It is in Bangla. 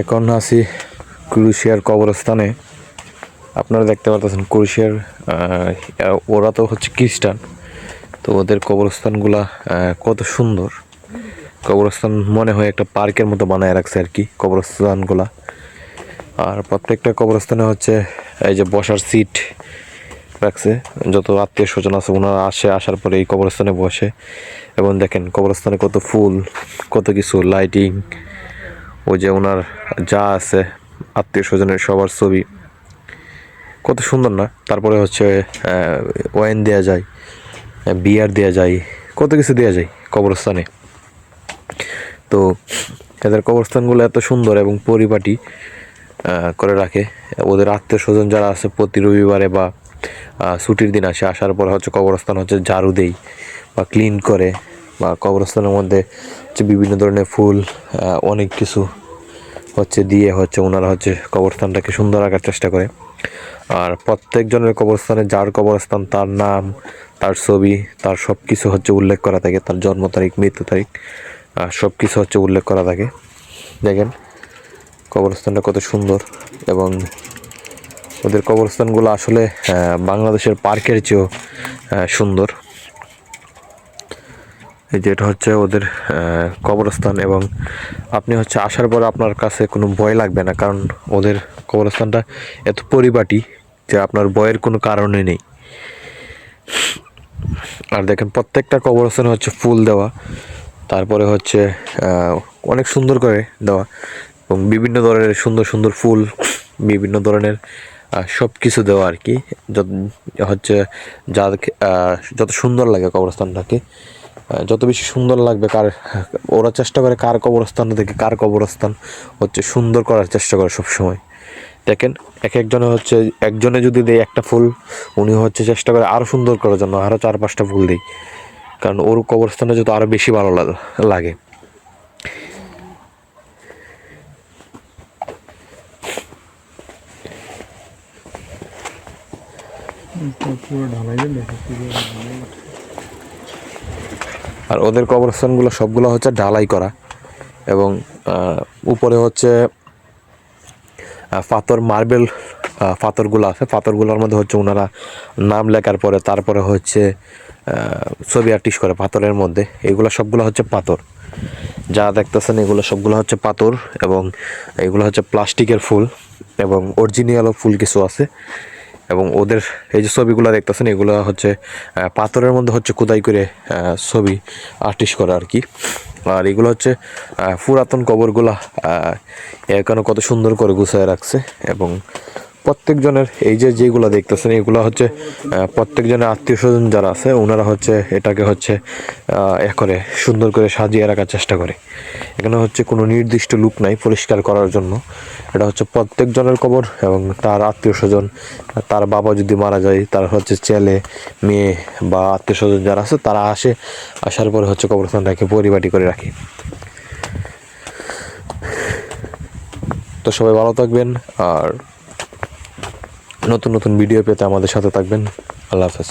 এখন আছি ক্রুশিয়ার কবরস্থানে। আপনারা দেখতে পাচ্ছেন ক্রুশিয়ার ওরা তো হচ্ছে খ্রিস্টান। তো ওদের কবরস্থানগুলা কত সুন্দর। কবরস্থান মনে হয় একটা পার্কের মতো বানায় রাখছে আর কি, কবরস্থানগুলা। আর প্রত্যেকটা কবরস্থানে হচ্ছে, এই যে বসার সিট রাখছে। যত আত্মীয় স্বজন আছে, ওনারা আসে, আসার পরে এই কবরস্থানে বসে। এবং দেখেন, কবরস্থানে কত ফুল, কত কিছু, লাইটিং ওই যে ওনার যা আছে, আত্মীয় স্বজনের সবার ছবি। কত সুন্দর না? তারপরে হচ্ছে ওয়াইন দেওয়া যায়, বিয়ার দেওয়া যায়, কত কিছু দেওয়া যায় কবরস্থানে। তো এদের কবরস্থানগুলো এত সুন্দর এবং পরিপাটি করে রাখে। ওদের আত্মীয় স্বজন যারা আছে, প্রতি রবিবারে বা ছুটির দিন আসে, আসার পরে হচ্ছে কবরস্থান হচ্ছে ঝাড়ু দেই বা ক্লিন করে। বা কবরস্থানের মধ্যে হচ্ছে বিভিন্ন ধরনের ফুল অনেক কিছু হচ্ছে দিয়ে হচ্ছে ওনারা হচ্ছে কবরস্থানটাকে সুন্দর রাখার চেষ্টা করে। আর প্রত্যেকজনের কবরস্থানে যার কবরস্থান, তার নাম, তার ছবি, তার সব কিছু হচ্ছে উল্লেখ করা থাকে, তার জন্ম তারিখ, মৃত্যু তারিখ সব কিছু হচ্ছে উল্লেখ করা থাকে। দেখেন, কবরস্থানটা কত সুন্দর এবং ওদের কবরস্থানগুলো আসলে বাংলাদেশের পার্কের চেয়েও সুন্দর। এই যে এটা হচ্ছে ওদের কবরস্থান এবং আপনি হচ্ছে আসার পর আপনার কাছে কোনো ভয় লাগবে না, কারণ ওদের কবরস্থানটা এত পরিপাটি যে আপনার ভয়ের কোনো কারণে নেই। আর দেখেন প্রত্যেকটা কবরস্থানে হচ্ছে ফুল দেওয়া, তারপরে হচ্ছে অনেক সুন্দর করে দেওয়া এবং বিভিন্ন ধরনের সুন্দর সুন্দর ফুল, বিভিন্ন ধরনের সব কিছু দেওয়া আর কি। যত হচ্ছে যা যত সুন্দর লাগে কবরস্থানটাকে। যত বেশি সুন্দর লাগবে কার, ওরা চেষ্টা করে কার কবরস্থান থেকে কার কবরস্থান হচ্ছে সুন্দর করার চেষ্টা করে সব সময় দেখেন, এক একজনে হচ্ছে, একজনে যদি দেয় একটা ফুল, উনি হচ্ছে চেষ্টা করে আরও সুন্দর করার জন্য আরও চার পাঁচটা ফুল দেয়। কারণ ওর কবরস্থানে যত আরও বেশি ভালো লাগ- পুরো ঢালাই আর ওদের কবরস্থানগুলো সবগুলো হচ্ছে ঢালাই করা এবং উপরে হচ্ছে পাথর মার্বেল পাথরগুলো আছে। পাথরগুলোর মধ্যে হচ্ছে ওনারা নাম লেখার পরে তারপরে হচ্ছে ছবি আর্টিস্ট করে পাথরের মধ্যে। এগুলো সবগুলো হচ্ছে পাথর। যা দেখতেছেন এগুলো সবগুলো হচ্ছে পাথর এবং এগুলো হচ্ছে প্লাস্টিকের ফুল এবং অরিজিনালও ফুল কিছু আছে। এবং ওদের এই যে ছবিগুলো দেখতেছেন, এগুলো হচ্ছে পাথরের মধ্যে হচ্ছে খোদাই করে ছবি আর্টিস্ট করা আর কি। আর এগুলো হচ্ছে পুরাতন কবরগুলা এখানে কত সুন্দর করে গুছায় রাখছে এবং প্রত্যেকজনের এই যে যেগুলো দেখতেছেন, এগুলো হচ্ছে প্রত্যেকজনের আত্মীয় স্বজন যারা আছে, ওনারা হচ্ছে এটাকে হচ্ছে এ করে, সুন্দর করে সাজিয়ে রাখার চেষ্টা করে। এখানে হচ্ছে কোনো নির্দিষ্ট লুক নাই পরিষ্কার করার জন্য। এটা হচ্ছে প্রত্যেকজনের কবর এবং তার আত্মীয় স্বজন তার বাবা যদি মারা যায়, তার হচ্ছে ছেলে, মেয়ে বা আত্মীয় স্বজন যারা আছে, তারা আসে, আসার পরে হচ্ছে কবরস্থানটাকে পরিপাটি করে রাখে। তো সবাই ভালো থাকবেন, আর নতুন নতুন ভিডিও পেতে আমাদের সাথে থাকবেন। আল্লাহ হাফেজ।